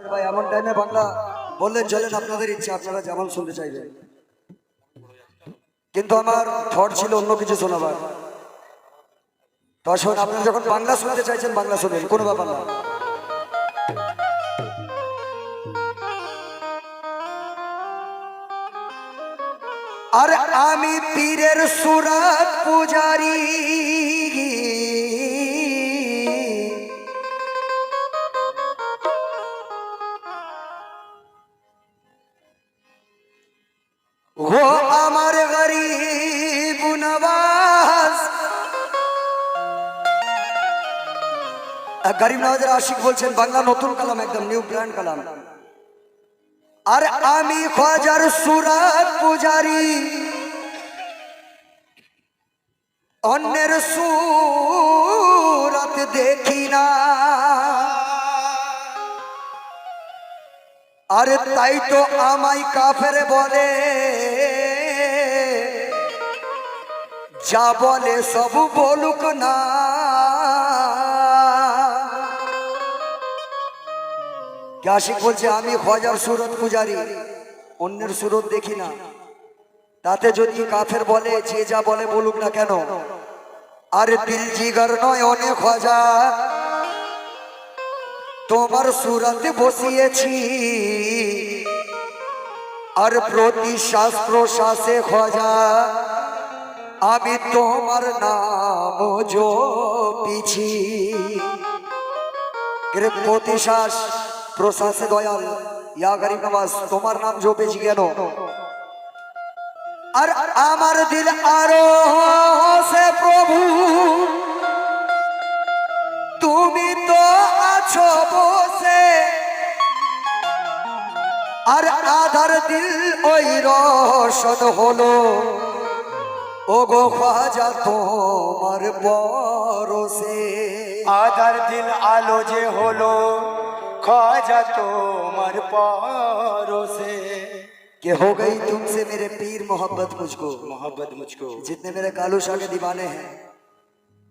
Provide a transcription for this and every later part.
ভাই, এমন টাইমে বাংলা বললেন চলেন, আপনাদের আপনারা যেমন শুনতে চাইবেন। কিন্তু আমার থট ছিল অন্য কিছু শোনাবার। তখন আপনারা যখন বাংলা শুনতে চাইছেন, বাংলা শুনবেন কোনো ব্যাপার না। আর আমি পীরের সুরাত পূজারি। গরিব নওয়াজের আশিক বলছেন, বাংলা নতুন কালাম, একদম নিউ ব্র্যান্ড কালাম। আর আমি খোঁজার সুরাত পূজারি। অন্যের সুরাত দেখি না। আরে তাই তো আমায় কাফের বলে। যা বলে সব বলুক না। আশিক বলছে, আমি খজার সুরত পূজারি, অন্যের সুরত দেখি না। তাতে যদি কাফের বলে, যে যা বলে বলুক না কেন? আরে দিল জিগার নয় অনেক খজা তোমার সুরাতে বসিয়েছি। আর প্রতি শ্বাস প্রশ্বাসে খোঁজা আমি তোমার নাম জপিছি। প্রতি শ্বাস প্রশ্বাসে দয়াল, ইয়া গরিব নওয়াজ তোমার নাম জপেছি কেন আর আমার দিল আরও সে প্রভু। তুমি তো আছো বসে। আর আধার দিল ওই রসন হলো। ও গো খাজা, তোমার পরশে। আধার দিল আলো যে হলো। खाजा तो मर पारो से। कि हो गई तुमसे मेरे पीर मोहब्बत मुझको। मोहब्बत मुझको। जितने मेरे कालू शाह के दीवाने हैं।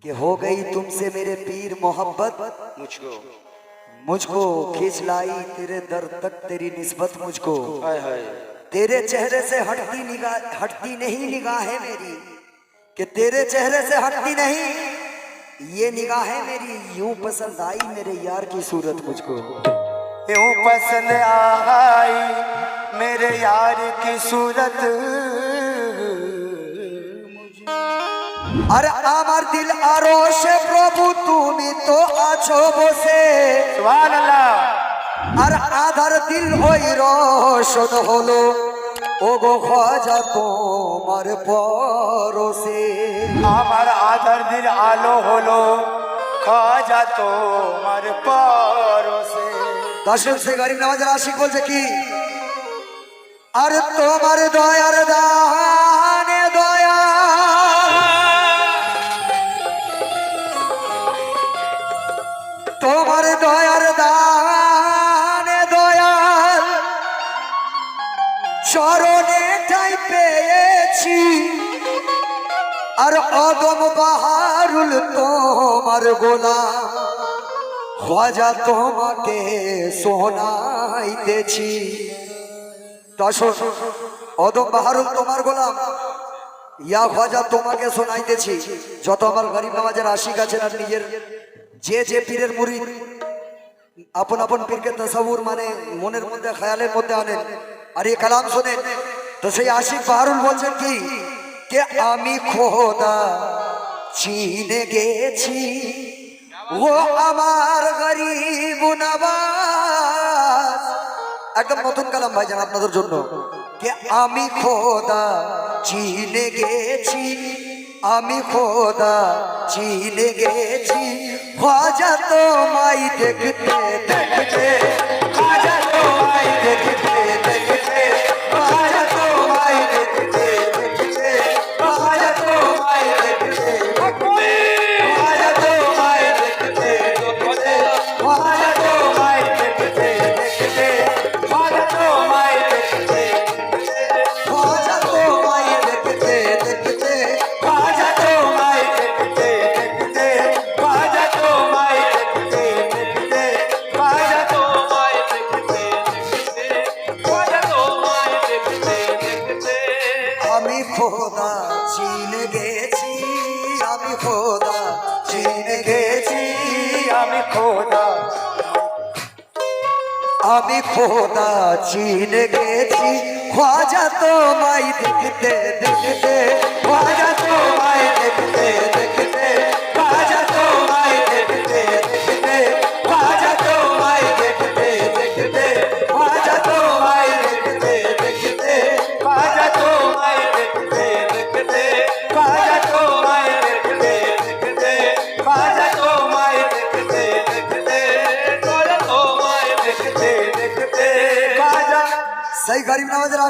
कि हो गई तुमसे मेरे पीर मोहब्बत मुझको। मुझको खींच लाई तेरे दर तक तेरी निस्बत मुझको। हाय हाय। तेरे चेहरे से हटती निगाह हटती नहीं निगाह है मेरी। कि तेरे चेहरे से हटती नहीं। ये निगाहें मेरी यूं पसंद आई मेरे यार की सूरत मुझको यूं पसंद आई मेरे यार की सूरत আর আমার দিল আরো সে প্রভু তুমি তো আছো বসে सुभान अल्लाह আর আধার দিল ওই রসন হলো ও গো খাজা তোমার পরশে। আমার আধার দিল আলো হলো খাজা তোমার পরশে। দর্শক সে গরিব নামাজের আশিক বলছে কি? আর তোমার দয়ার দানে দয়া। তোমার চরণে ঠাই পেয়েছি। আর অদম বাহারুল তোমার গোলা খাজা তোমাকে দর্শক অদম বাহারুল তোমার গোলাম, ইয়া খাজা তোমাকে শোনাইতেছি যত আমার গরিব নামাজের আশিক আছেন আর নিজের যে যে পীরের মুড়ি, আপন আপন পীরকে তসাবুর মানে মনের মধ্যে, খেয়ালের মধ্যে আনেন আর এই কালাম শোনেন তো সেই আশিক বাহারুল বলছেন কি? কে আমি খোদা চিনে গেছি, ও আমার গরিব একদম নতুন কালাম ভাইজান আপনাদের জন্য। কে আমি খোদা চিনে গেছি, আমি খোদা চিনে গেছি। খাজা তোমায় দেখতে দেখতে খাজা খোদা। আমি খোদা চিনে গেছি। খাজা তোমায় দেখতে দেখতে খাজা তোমায় দেখতে দেখতে।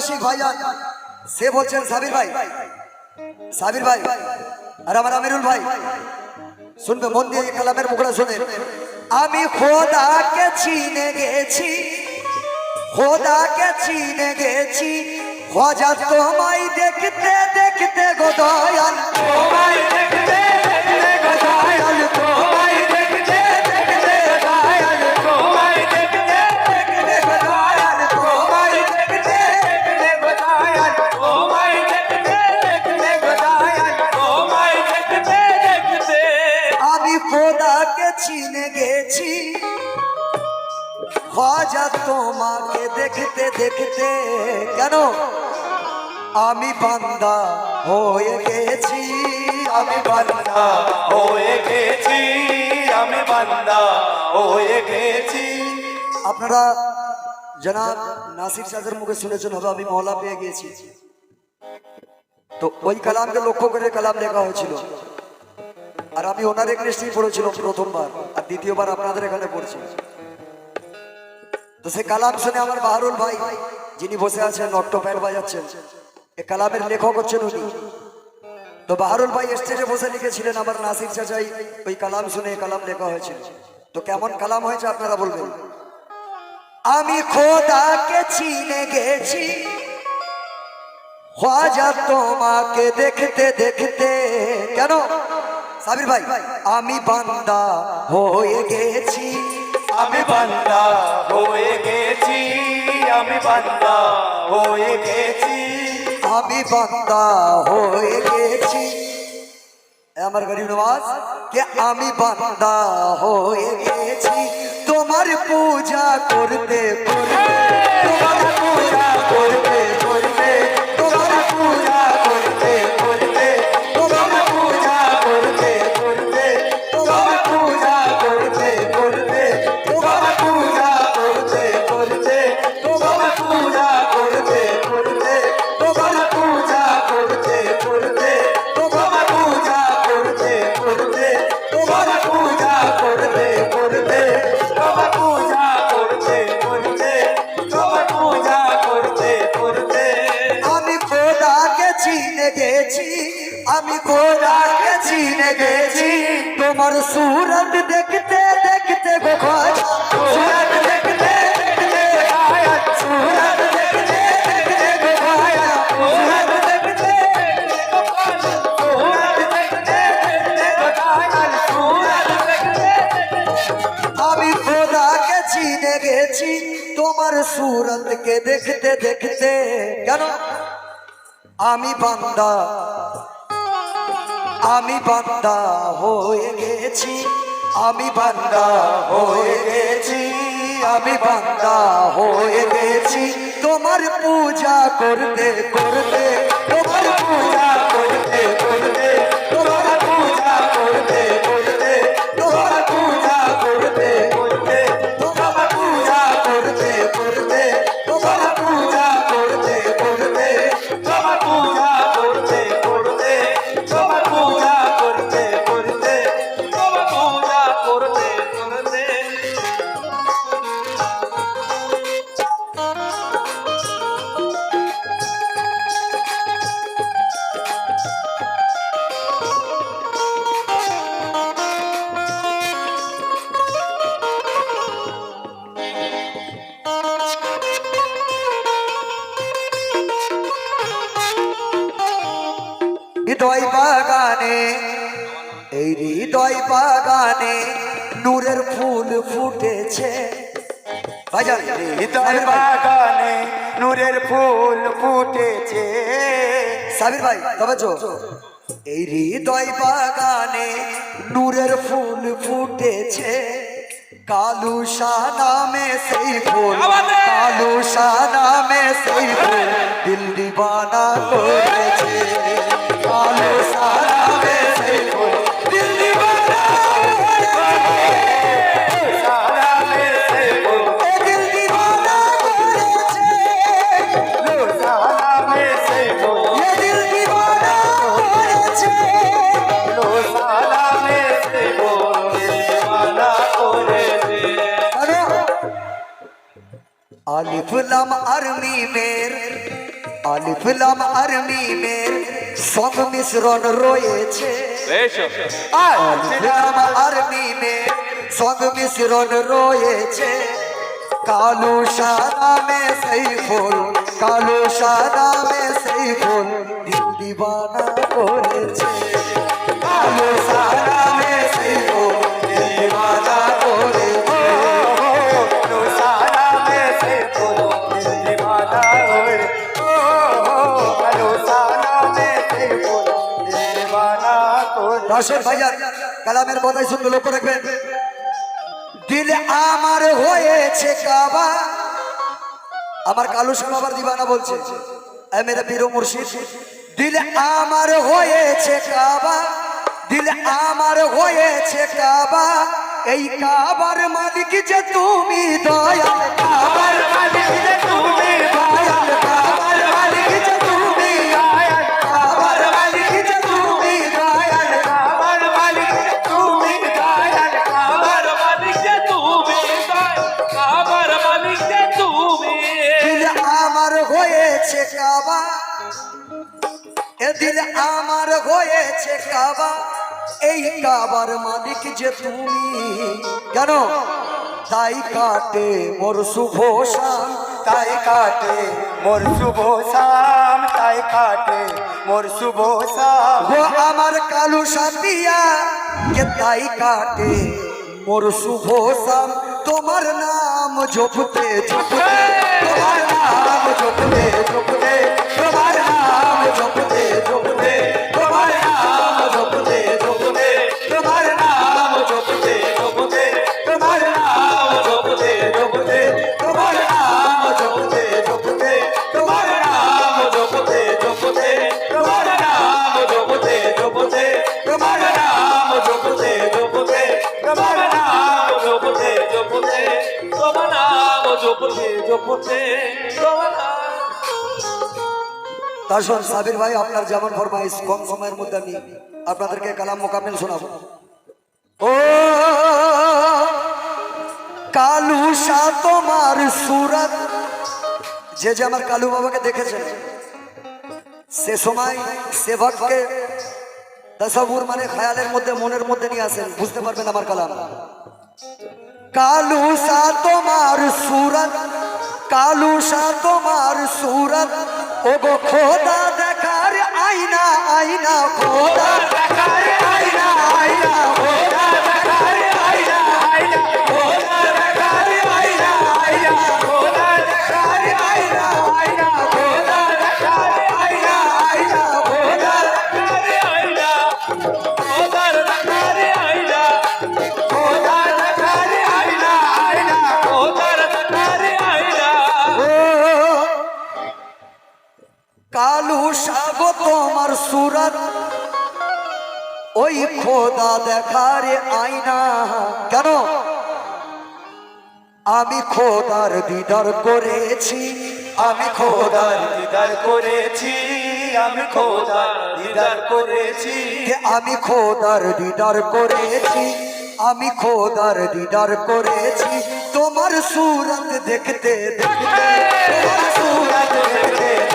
আশিক ভাইজান সে বলছেন, সাবির ভাই সাবির ভাই, আর আমার আমিরুল ভাই, শুনবে, মন দিয়ে কালামের মুখটা শুনে। আমি খোদাকে চিনে গেছি, খোদাকে চিনে গেছি, খোঁজা তোমায় দেখতে দেখতে গো তোমায় দেখতে দেখতে কেন? আমি বান্দা হয়ে গেছি, আমি বান্দা হয়ে গেছি, আমি বান্দা হয়ে গেছি। আপনারা জনাব নাসির সাজের মুখে শুনেছেন হবে আমি মহলা পেয়ে গিয়েছি তো ওই কালামকে লক্ষ্য করে কালাম লেখা হয়েছিল। আর আমি ওনার এগনেস্টেই পড়েছিলাম প্রথমবার, আর দ্বিতীয়বার আপনাদের এখানে পড়ছি। তো সে কালাম শুনে আমার বাহারুল ভাই, যিনি বসে আছেন, অট্টো প্যান্ট বাজাচ্ছেন, এ কালামের লেখক হচ্ছেন উনি। তো বাহারুল ভাই স্টেজে বসে লিখেছিলেন, আমার নাসির চাচাই, ওই কালাম শুনে কালাম লেখা হয়েছিল। তো কেমন কালাম হয়েছে আপনারা বলবেন? আমি খোদাকে চিনে গেছি। খাজা তোমাকে দেখতে দেখতে। কেন? সাবির ভাই, আমি বান্দা হয়ে গেছি। আমি বান্দা হয়ে গেছি আমি বান্দা হয়ে গেছি। আমি বান্দা হয়ে গেছি। আমার গরিব নওয়াজ কে আমি বান্দা হয়ে গেছি? তোমার পূজা করতে করতে তোমার পূজা করতে করতে। খোদাকে চিনে গেছি। তোমার সুরত দেখতে দেখতে গো সুরত দেখতে দেখতে আয়া সুরত দেখতে দেখতে গো খোদা সুরত দেখতে সুরত দেখতে দেখতে গোদায়াল সুরত দেখতে আমি খোদাকে চিনে গেছি। তোমার সুরতকে দেখতে দেখতে। কেন? আমি বান্দা। আমি বান্দা হয়ে গেছি, আমি বান্দা হয়ে গেছি, আমি বান্দা হয়ে গেছি। তোমার পূজা করতে করতে নূরের ফুল ফুটেছে। ভাইজান হৃদয় বাগানে নূরের ফুল ফুটেছে। সাবির ভাই তবে এই হৃদয় বাগানে নূরের ফুল ফুটেছে। কালু নামে সেই ফুল কালু নামে সেই ফুল দিল দিবানা করেছে। আরমি আলিফলাম আলিফ লাম আরমি মের সব মিশ্রণ রয়েছে। আলিফ লাম আরমি মের সব মিশ্রণ রয়েছে। কালো সাদা মে সেই ফুল কালো সাদা মে সেই ফুল দিল দিবানা। দর্শক ভাইজান কালামের কথাই শুনতে লক্ষ্য রাখবেন। দিল আমার হয়েছে কাবা। আমার কালু সাহেব আবার দিবানা বলছে মেরে পীর মুর্শিদ, দিল আমার হয়েছে কাবা, দিল আমার হয়েছে কাবা। এই কাবার মালিক যে তুমি দয়াল, কাবার মালিক যে তুমি কাবা, এই কাবার মালিক যে তুমি। কেন? তাই কাটে মোর শুভ শাম তাই কাটে মোর শুভ শাম তাই কাটে মোর শুভ শাম গো আমার কালু সাপিয়া কে তাই কাটে মোর শুভ শাম তোমার নাম জপতে জপতে তাসন সাবির ভাই, আপনার যেমন ফরমাইশ, কম সময়ের মধ্যে আমি আপনাদেরকে কালাম মোকামেল শোনাবো। ও, কালু শাহ, তোমার সুরত। যে যে আমার কালু বাবাকে দেখেছে, সে সময় সেবককে তসাবুর মানে খায়ালের মধ্যে, মনের মধ্যে নিয়ে আসেন। বুঝতে পারবেন আমার কালাম। কালু সা তোমার সুরত। কালু সা তোমার সুরত। ও গো খোদা দেখার আইনা আইনা খোদা দেখার আইনা আইনা খোদা সুরত। ওই খোদা দেখার আয়না। কেন? আমি খোদার দিদার করেছি। আমি খোদার দিদার করেছি। আমি খোদার দিদার করেছি। আমি খোদার দিদার করেছি? আমি খোদার দিদার করেছি। তোমার সুরত দেখতে দেখতে। তোমার সুরত দেখতে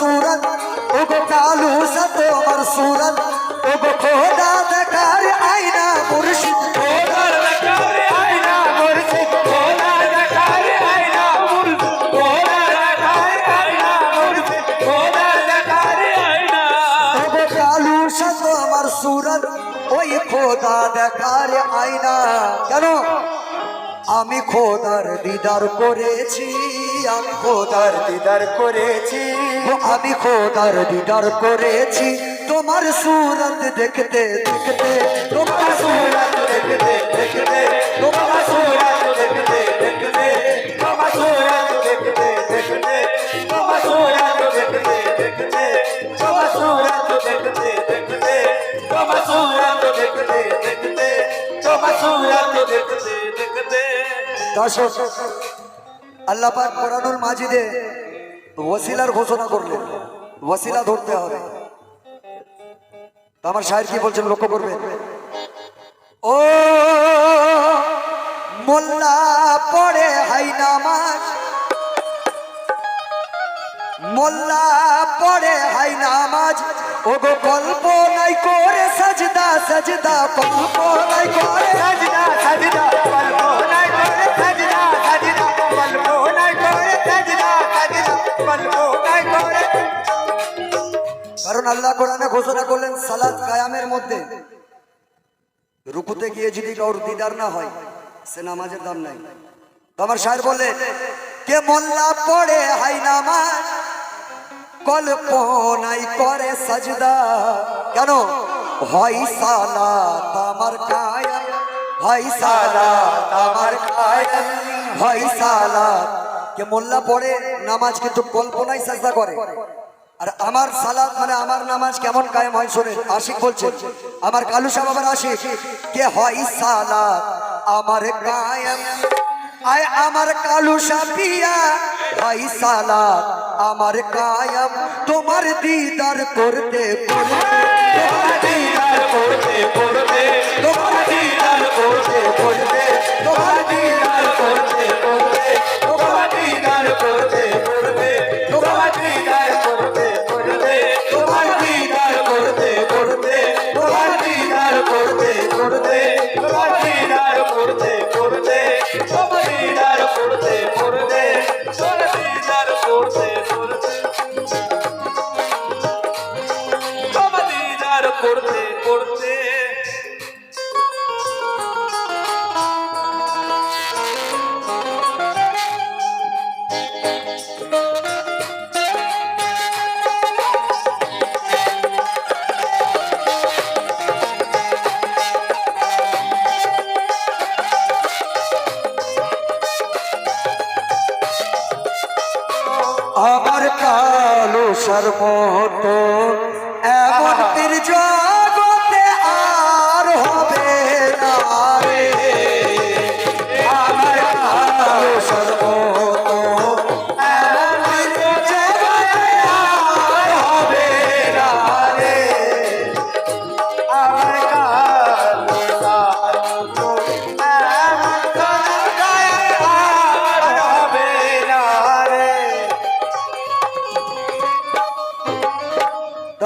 সুরত, ওগো কালু সা তোমার সুরত। ওগো খোদা দেখার আয়না মুর্শিদ ওই কেন? আমি খোদার দিদার করেছি। আমি খোদার দিদার করেছি। আমি খোদার দিদার করেছি। তোমার সুরত দেখতে দেখতে তোমার সুরত দেখতে দেখতে তোমার সুরাত দেখতে দেখতে তোমার সুরাত দেখতে দেখতে তোমার সুরাত দেখতে দেখতে তোমার সুরাত দেখতে দেখতে তোমার সুরাত দেখতে দেখতে তোমার সুরাত দেখতে দেখতে। দর্শক আল্লাহ পাক কোরআনুল মাজিদে ওসিলার ঘোষণা করলেন। ওসিলা ধরতে হবে। আমার শায়ের কি বলছেন লক্ষ্য করবেন? ও মোল্লা, পড়ে হাই নামাজ। মোল্লা, পড়ে হাই নামাজ। ও গো গল্প নাই করে সাজদা সাজদা গল্প নাই করে সাজদা সাজদা বলব নাই করে সাজদা। কারণ আল্লাহ কোরআনে ঘোষণা করলেন, সালাত কায়ামের মধ্যে রুকুতে গিয়ে যদি কারোর দিদার না হয়, সে নামাজের দাম নাই। আমার সাহেব বললেন কে মোল্লা পড়ে হাই নামাজ কল্পনাই করে সাজদা। কেন? হয় সালাত আমার কায়াম, হয় সালাত আমার কায়াম, হয় সালাত কে মোল্লা পড়ে, নামাজ কিন্তু কল্পনায় সাজদা করে। আর আমার সালাত মানে আমার নামাজ কেমন কায়েম হয় শোনেন, আশিক বলছে, আমার কালু সাহেব আবার আশিক, কে হয় সালাত? আমার কায়েম। আয় আমার কালু সাপিয়া হয় সালাত। আমার কায়েম, তোমার দিদার করতে করতে। তোমার দিদার করতে করতে, তোমার দিদার করতে করতে।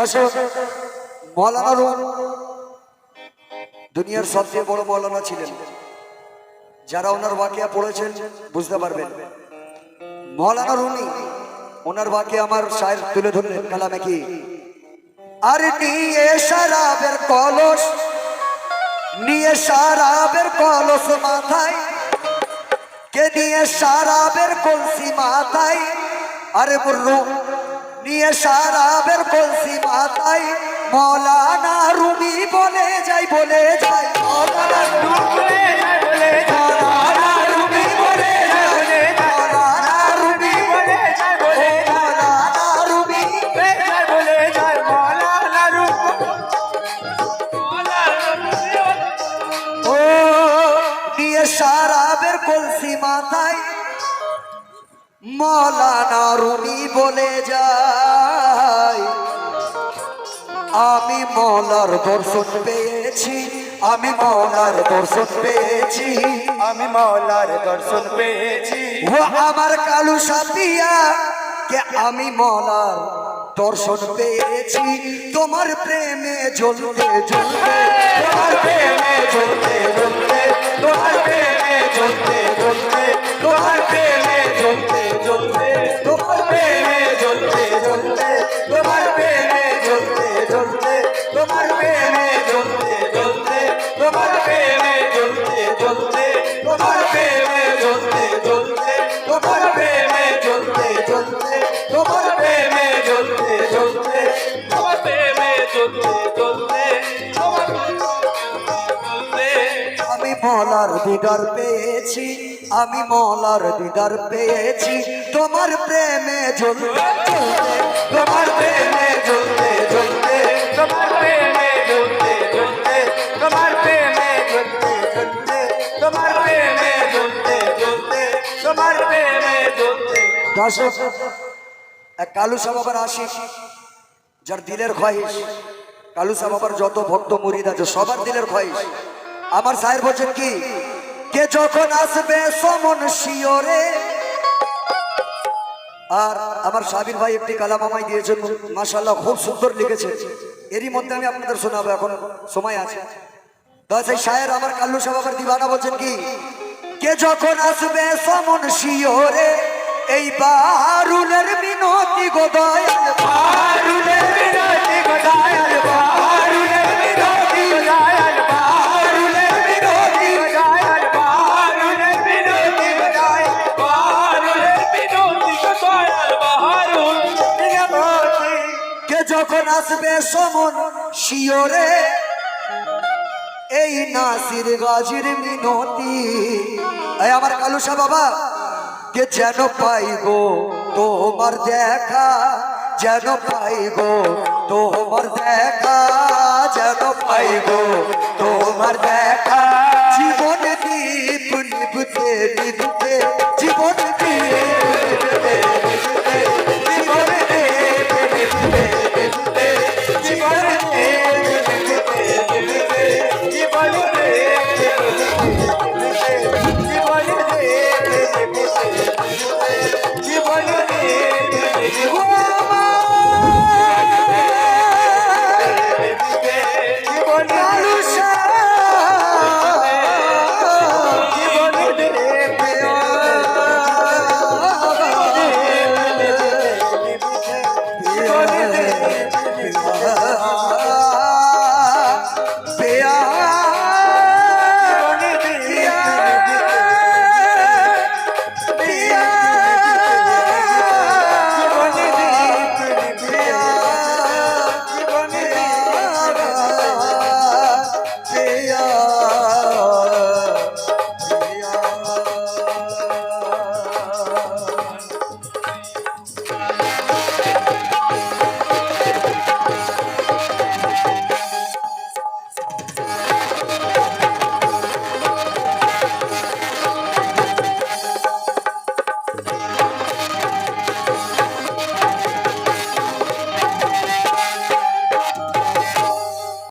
দর্শক মৌলানা রুম, দুনিয়ার সবচেয়ে বড় মৌলানা ছিলেন। যারা ওনার বাকিয়া পড়েছেন, বুঝতে পারবেন। মৌলানা রুমি, ওনার বাকি আমার শায়ের তুলে ধরলেন কালামে কি? আর নিয়ে শরাবের কলস, নিয়ে শরাবের কলস মাথায়, কে নিয়ে শরাবের কলসি মাথায়? আরে মুর্রু নিয়ে সারাবের কলসি মাথায়। মৌলানা রুমি বলে যাই বলে যাই, মৌলানা বলে যাই, বলে যায় মৌলানা রুমি বলে যায় আমি মৌলার দর্শন পেয়েছি আমি মৌলার দর্শন পেয়েছি আমি মৌলার দর্শন পেয়েছি। ও আমার কালু সাপিয়া কে আমি মৌলার দর্শন পেয়েছি তোমার প্রেমে জ্বলতে জ্বলতে তোমার প্রেমে জ্বলতে জ্বলতে তোমার প্রেমে জ্বলতে জ্বলতে তোমার প্রেমে জ্বলতে মলার দিদার পেয়েছি, আমি মলার দিদার পেয়েছি। তোমার প্রেমে তোমার প্রেমে তোমার প্রেমে তোমার প্রেমে তোমার প্রেমে তোমার প্রেমে এক কালু সাবাবার আশিস যার দিলের খয়েস কালু সাবাবার যত ভক্ত, মুরিদ আছে, সবার দিলের খয়েস আমার সাহেব বলছেন কি, কে যখন আসবে সমন শিওরে আর আমার সাবির ভাই একটি কালাম আমায় দিয়েছেন মাসাল্লাহ খুব সুন্দর লিখেছে। এরই মধ্যে আমি আপনাদের শোনাবো, এখন সময় আছে। তো শায়ের আমার কাল্লু সাবাবার দিবানা বলছেন কি, কে যখন আসবে সমন শিওরে এই বাহারুলের মিনতি গো দয়াল, বারুলের গদায়াল আসবে সমন? শিওরে এই নাসির গাজির মিনতি। এই আমার কালুসা বাবা, কে যেন পাই গো তোমার দেখা? যেন পাই গো তোমার দেখা? যেন পাই গো তোমার দেখা?